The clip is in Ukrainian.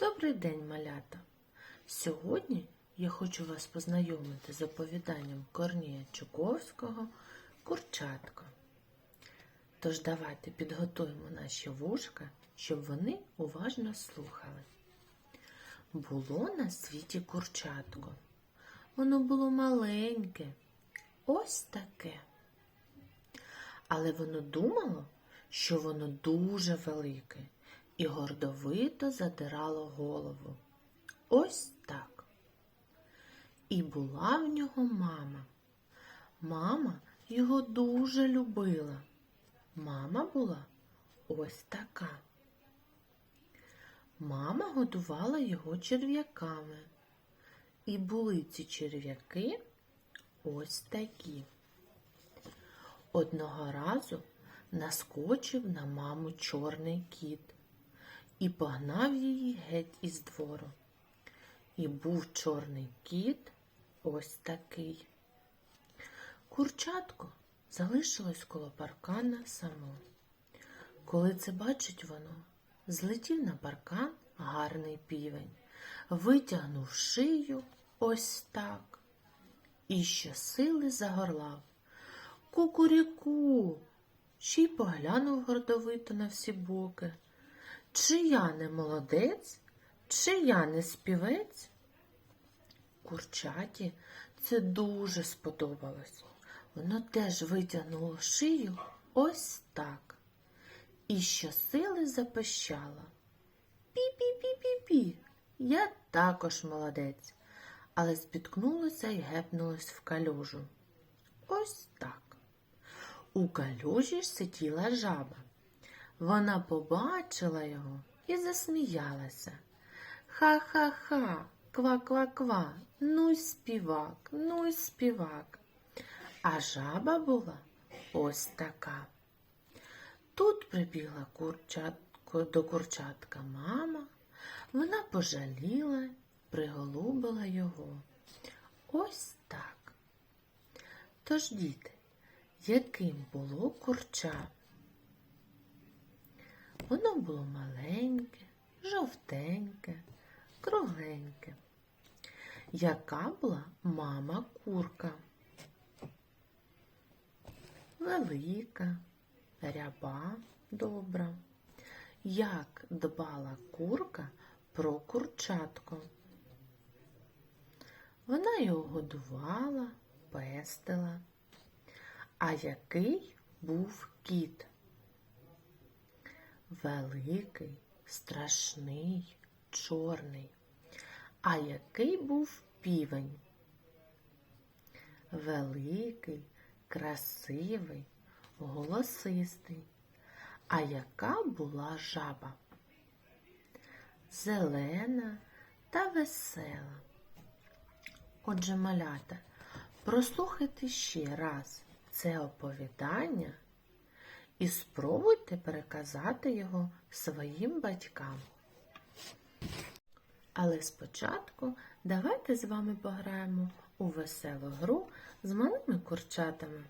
Добрий день, малята! Сьогодні я хочу вас познайомити з оповіданням Корнія Чуковського Курчатко. Тож давайте підготуємо наші вушка, щоб вони уважно слухали. Було на світі курчатко. Воно було маленьке, ось таке. Але воно думало, що воно дуже велике і гордовито задирало голову. Ось так. І була в нього мама. Мама його дуже любила. Мама була ось така. Мама годувала його черв'яками. І були ці черв'яки ось такі. Одного разу наскочив на маму чорний кіт і погнав її геть із двору. І був чорний кіт ось такий. Курчатко залишилось коло паркана само. Коли це бачить воно, злетів на паркан гарний півень, витягнув шию ось так і щосили загорлав. Кукуріку, ще й поглянув гордовито на всі боки. Чи я не молодець, чи я не співець? Курчаті це дуже сподобалось. Воно теж витягнуло шию ось так. І щосили запищало. Пі-пі-пі-пі-пі. Я також молодець, але спіткнулося і гепнулось в калюжу. Ось так. У калюжі ж сиділа жаба. Вона побачила його і засміялася. Ха-ха-ха, ква-ква-ква, ну й співак, ну й співак. А жаба була ось така. Тут прибігла курчатко до курчатка мама, вона пожаліла, приголубила його. Ось так. Тож, діти, яким було курча? Воно було маленьке, жовтеньке, кругленьке. Яка була мама курка? Велика, ряба добра. Як дбала курка про курчатко? Вона його годувала, пестила. А який був кіт? Великий, страшний, чорний. А який був півень? Великий, красивий, голосистий. А яка була жаба? Зелена та весела. Отже, малята, прослухайте ще раз це оповідання і спробуйте переказати його своїм батькам. Але спочатку давайте з вами пограємо у веселу гру з малими курчатами.